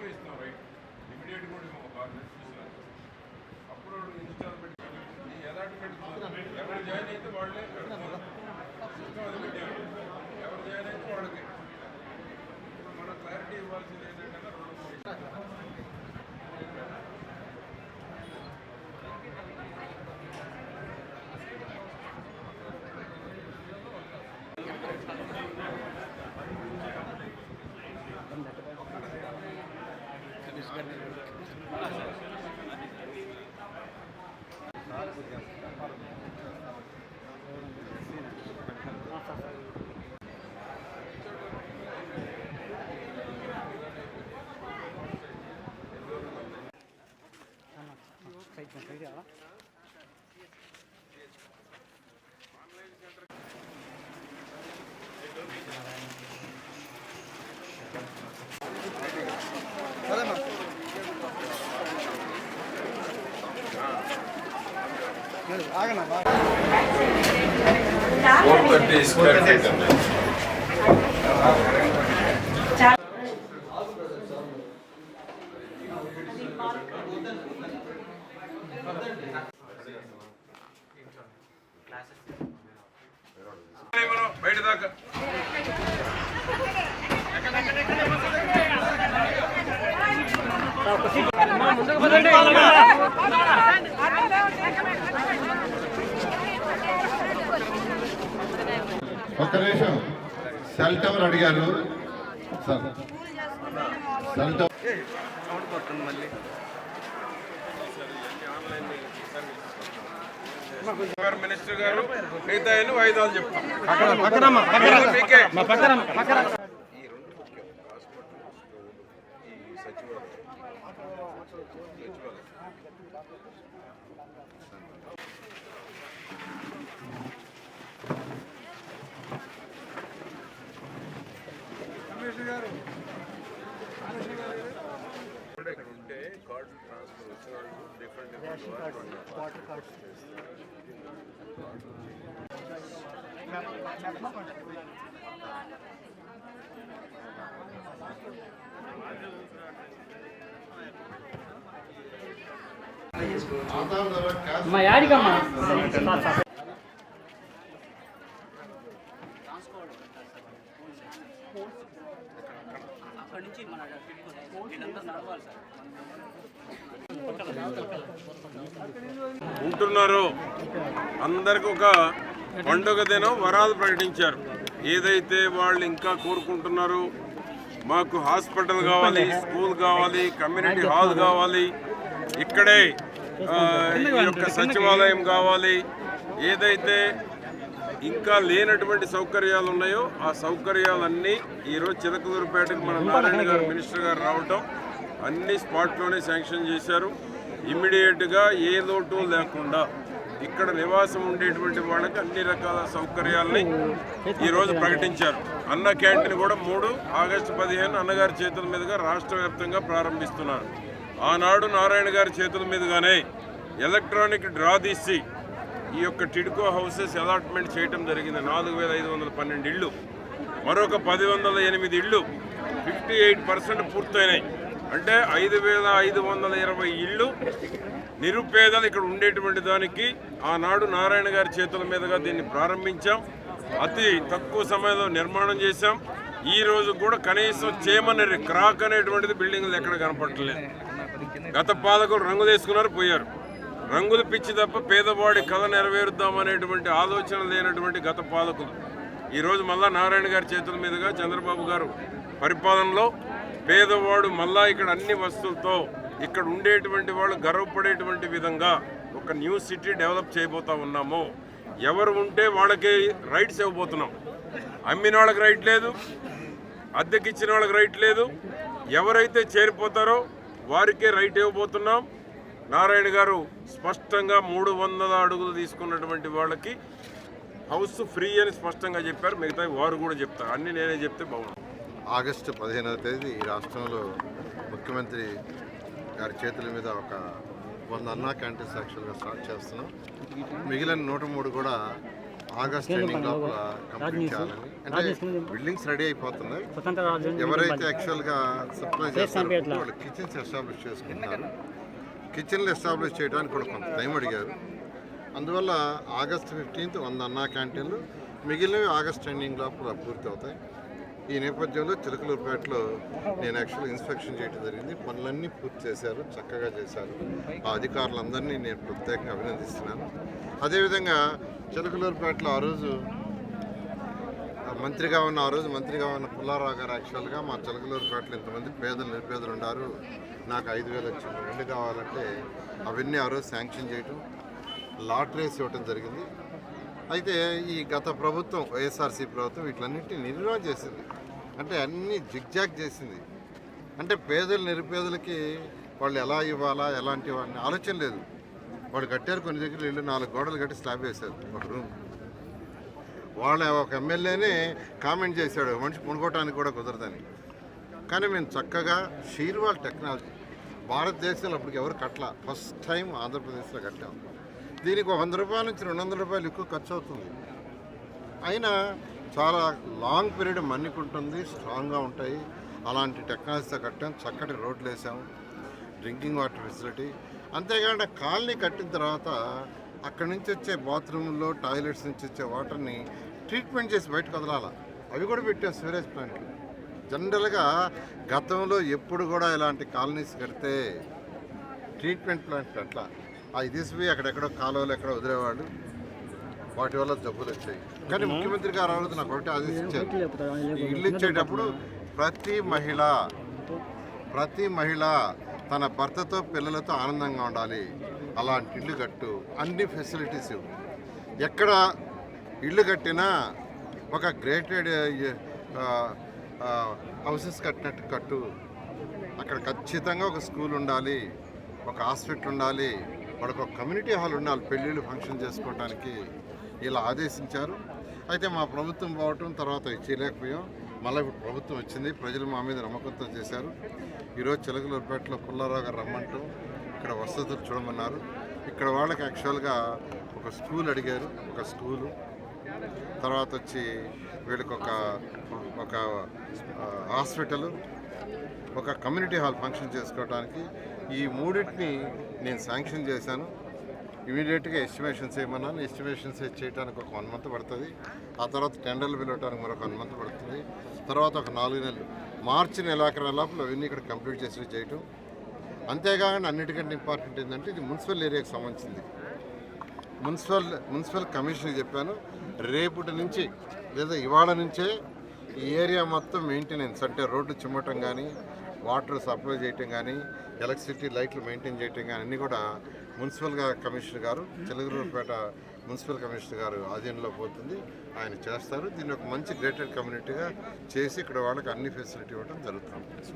ఊరికే ఇస్తాం right? Immediate కూడా ఇవ్వం ఒక ఆరు అప్పుడు ఇన్స్టాల్మెంట్ ఎలాంటి పెట్టుకున్నారు ఎవరు జాయిన్ అయితే వాళ్ళే కడుతున్నారు సిస్టమ్ అది పెట్టారు ఎవరు జాయిన్ అయితే వాళ్ళకి ఇప్పుడు మనం క్లారిటీ ఇవ్వాల్సింది ఏంటంటే రెండు మూడు ఫోర్ బయట దాకా ముందుకు పదండి బయట దాకా ఒక్క నిమిషం. సెల్ టవర్ అడిగారు. సార్. సెల్ టవర్ మినిస్టర్ గారు మిగతా వాయిదాలు చెప్తాం. మీకే. ఈ రెండు ముఖ్యం. హాస్పిటల్ ఈ సచివాలయం. ఇక్కడ ఉంటే కార్డు ట్రాన్స్ఫర్ వచ్చిన వాళ్ళు different different water cards Aadhaar ద్వారా క్యాష్ అమ్మా యాడికమ్మా అక్కడి నుంచి మన వీళ్ళందరూ నడవాలి సార్ ఉంటున్నారు అందరికి ఒక పండుగ దినం వరాలు ప్రకటించారు. ఏదైతే వాళ్ళు ఇంకా కోరుకుంటున్నారు మాకు హాస్పిటల్ కావాలి స్కూల్ కావాలి కమ్యూనిటీ హాల్ కావాలి ఇక్కడే ఈ యొక్క సచివాలయం కావాలి. ఏదైతే ఇంకా లేనటువంటి సౌకర్యాలు ఉన్నాయో ఆ సౌకర్యాలన్నీ ఈరోజు చిలకదూరుపేటకు మన నారాయణ గారు మినిస్టర్ గారు రావటం అన్ని స్పాట్లోనే శాంక్షన్ చేశారు. ఇమ్మీడియట్గా ఏ లోటు లేకుండా ఇక్కడ నివాసం ఉండేటువంటి వాళ్ళకి అన్ని రకాల సౌకర్యాలని ఈరోజు ప్రకటించారు. అన్న క్యాంటీన్ కూడా మూడు ఆగస్టు పదిహేను అన్నగారి చేతుల మీదుగా రాష్ట్ర వ్యాప్తంగా ప్రారంభిస్తున్నారు. ఆనాడు నారాయణ గారి చేతుల మీదుగానే ఎలక్ట్రానిక్ డ్రా తీసి ఈ యొక్క టిడ్కో హౌసెస్ అలాట్మెంట్ చేయటం జరిగింది. నాలుగు వేల ఐదు వందల పన్నెండు ఇళ్ళు. మరొక పది వందల ఎనిమిది ఇళ్ళు. ఫిఫ్టీ ఎయిట్ పర్సెంట్ పూర్తయినాయి. అంటే ఐదు వేల ఐదు వందల ఇరవై ఇళ్ళు నిరుపేదలు ఇక్కడ ఉండేటువంటి దానికి ఆనాడు నారాయణ గారి చేతుల మీదుగా దీన్ని ప్రారంభించాం. అతి తక్కువ సమయంలో నిర్మాణం చేశాం. ఈ రోజు కూడా కనీసం చేయమనే క్రాక్ అనేటువంటిది బిల్డింగ్లు ఎక్కడ కనపడలేదు గత పాలకులు రంగు తీసుకున్నారు పోయారు. రంగులు పిచ్చి తప్ప పేదవాడి కథ నెరవేరుద్దాం అనేటువంటి ఆలోచన లేనటువంటి గత పాలకులు. ఈరోజు మళ్ళా నారాయణ గారి చేతుల మీదుగా చంద్రబాబు గారు పరిపాలనలో పేదవాడు మళ్ళా ఇక్కడ అన్ని వస్తువులతో ఇక్కడ ఉండేటువంటి వాళ్ళు గర్వపడేటువంటి విధంగా ఒక న్యూ సిటీ డెవలప్ చేయబోతా ఉన్నాము. ఎవరు ఉంటే వాళ్ళకి రైట్స్ ఇవ్వబోతున్నాం. అమ్మిన వాళ్ళకి రైట్ లేదు అద్దెకిచ్చిన వాళ్ళకి రైట్ లేదు. ఎవరైతే చేరిపోతారో వారికే రైట్ ఇవ్వబోతున్నాం. నారాయణ గారు స్పష్టంగా మూడు వందల అడుగులు తీసుకున్నటువంటి వాళ్ళకి హౌస్ ఫ్రీ అని స్పష్టంగా చెప్పారు. మిగతా వారు కూడా చెప్తారు. అన్ని నేనే చెప్తే బాగుంటుంది. ఆగస్టు పదిహేనవ తేదీ ఈ రాష్ట్రంలో ముఖ్యమంత్రి గారి చేతుల మీద ఒక వంద అన్నా క్యాంటీన్స్ యాక్చువల్గా స్టార్ట్ చేస్తున్నాం. మిగిలిన నూట మూడు కూడా ఆగస్ట్ ఎండింగ్ లోపల కంప్లీట్ చేయాలని. అంటే బిల్డింగ్స్ రెడీ అయిపోతున్నాయి. ఎవరైతే యాక్చువల్గా సప్లై చేస్తారో వాళ్ళు కిచెన్స్ ఎస్టాబ్లిష్ చేసుకుంటున్నారు. కిచెన్లు ఎస్టాబ్లిష్ చేయడానికి కూడా కొంత టైం అడిగారు. అందువల్ల ఆగస్ట్ ఫిఫ్టీన్త్ వంద అన్నా క్యాంటీన్లు మిగిలినవి ఆగస్ట్ ఎండింగ్ లోపల పూర్తి అవుతాయి ఈ నేపథ్యంలో చిలకలూరుపేటలో నేను యాక్చువల్ ఇన్స్పెక్షన్ చేయడం జరిగింది. పనులన్నీ పూర్తి చేశారు చక్కగా చేశారు. ఆ అధికారులందరినీ నేను ప్రత్యేకంగా అభినందిస్తున్నాను. అదేవిధంగా చిలకలూరుపేటలో ఆ రోజు మంత్రిగా ఉన్న ఆ రోజు మంత్రిగా ఉన్న పుల్లారావు గారు యాక్చువల్గా మా చిలకలూరుపేటలో ఇంతమంది పేదలు నిరుపేదలు ఉన్నారు నాకు ఐదు వేలు వచ్చింది రెండు కావాలంటే అవన్నీ ఆ రోజు శాంక్షన్ చేయటం లాటరీస్ ఇవ్వటం జరిగింది. అయితే ఈ గత ప్రభుత్వం వైఎస్ఆర్సీ ప్రభుత్వం వీటిలన్నింటినీ నిర్వహణ చేసింది. అంటే అన్నీ జిగ్జాగ్ చేసింది. అంటే పేదలు నిరుపేదలకి వాళ్ళు ఎలా ఇవ్వాలా ఎలాంటి వాళ్ళని ఆలోచన లేదు. వాళ్ళు కట్టారు కొన్ని దగ్గర ఇల్లు నాలుగు గోడలు కట్టి స్లాబ్ వేశారు ఒక రూమ్. వాళ్ళ ఒక ఎమ్మెల్యేనే కామెంట్ చేశాడు మనిషి పుణుకోవటానికి కూడా కుదరదని. కానీ మేము చక్కగా షీర్వాల్ టెక్నాలజీ భారతదేశంలో అప్పటికి ఎవరు కట్టలా. ఫస్ట్ టైం ఆంధ్రప్రదేశ్లో కట్టాము దీనికి వంద రూపాయల నుంచి రెండు వందల రూపాయలు ఎక్కువ ఖర్చు అవుతుంది. అయినా చాలా లాంగ్ పీరియడ్ మన్నికుంటుంది స్ట్రాంగ్గా ఉంటాయి. అలాంటి టెక్నాలజీతో కట్టాం చక్కటి రోడ్లు వేసాం డ్రింకింగ్ వాటర్ ఫెసిలిటీ. అంతేకాకుండా కాలనీ కట్టిన తర్వాత అక్కడి నుంచి వచ్చే బాత్రూంలో టాయిలెట్స్ నుంచి వచ్చే వాటర్ని ట్రీట్మెంట్ చేసి బయటకు వదలాల. అవి కూడా పెట్టాం సివరేజ్ ప్లాంట్లు. జనరల్గా గతంలో ఎప్పుడు కూడా ఇలాంటి కాలనీస్ కడితే ట్రీట్మెంట్ ప్లాంట్ అట్లా ఆ తీసుకుపోయి అక్కడెక్కడో కాలువలు ఎక్కడ వదిలేవాళ్ళు. వాటి వల్ల జబ్బులు వచ్చాయి. కానీ ముఖ్యమంత్రి గారు ఆ రోజు నాకు ఒకటి ఆదేశించారు. ఇల్లు ఇచ్చేటప్పుడు ప్రతి మహిళ ప్రతి మహిళ తన భర్తతో పిల్లలతో ఆనందంగా ఉండాలి. అలాంటి ఇల్లు కట్టు. అన్ని ఫెసిలిటీస్ ఇవ్వు. ఎక్కడ ఇల్లు కట్టినా ఒక గ్రేటెడ్ హౌసెస్ కట్టినట్టు కట్టు. అక్కడ ఖచ్చితంగా ఒక స్కూల్ ఉండాలి. ఒక హాస్పిటల్ ఉండాలి. వాళ్ళకి ఒక కమ్యూనిటీ హాల్ ఉండాలి పెళ్ళిళ్ళు ఫంక్షన్ చేసుకోవడానికి ఇలా ఆదేశించారు. అయితే మా ప్రభుత్వం పోవటం తర్వాత చేయలేకపోయాం. మళ్ళీ ఇప్పుడు ప్రభుత్వం వచ్చింది. ప్రజలు మా మీద నమ్మకంతో చేశారు. ఈరోజు చిలకలూరుపేటలో పుల్లారావు గారు రమ్మంటూ ఇక్కడ వసతులు చూడమన్నారు. ఇక్కడ వాళ్ళకి యాక్చువల్గా ఒక స్కూల్ అడిగారు. ఒక స్కూలు. తర్వాత వచ్చి వీళ్ళకి ఒక ఒక హాస్పిటల్. ఒక కమ్యూనిటీ హాల్ ఫంక్షన్ చేసుకోవడానికి ఈ మూడింటిని నేను శాంక్షన్ చేశాను. ఇమీడియట్గా ఎస్టిమేషన్స్ ఏమన్నాను ఎస్టిమేషన్స్ చేయడానికి ఒక వన్ మంత్ పడుతుంది. ఆ తర్వాత టెండర్లు పిలవడానికి మరొక వన్ మంత్ పడుతుంది. తర్వాత ఒక నాలుగు నెలలు. మార్చి నెలాఖరు లోపల అవన్నీ ఇక్కడ కంప్లీట్ చేసి చేయటం. అంతేకాకుండా అన్నిటికంటే ఇంపార్టెంట్ ఏంటంటే ఇది మున్సిపల్ ఏరియాకి సంబంధించింది. మున్సిపల్ మున్సిపల్ కమిషన్ చెప్పాను. రేపటి నుంచి లేదా ఇవాళ నుంచే ఈ ఏరియా మొత్తం మెయింటెనెన్స్ అంటే రోడ్లు చిమ్మటం కానీ వాటర్ సప్లై చేయటం కానీ ఎలక్ట్రిసిటీ లైట్లు మెయింటైన్ చేయటం కానీ అన్నీ కూడా మున్సిపల్గా కమిషనర్ గారు చిలకలూరుపేట మున్సిపల్ కమిషనర్ గారు ఆధీనంలో పోతుంది. ఆయన చేస్తారు. దీన్ని ఒక మంచి గ్రేటెడ్ కమ్యూనిటీగా చేసి ఇక్కడ వాళ్ళకి అన్ని ఫెసిలిటీ ఇవ్వడం జరుగుతుంది.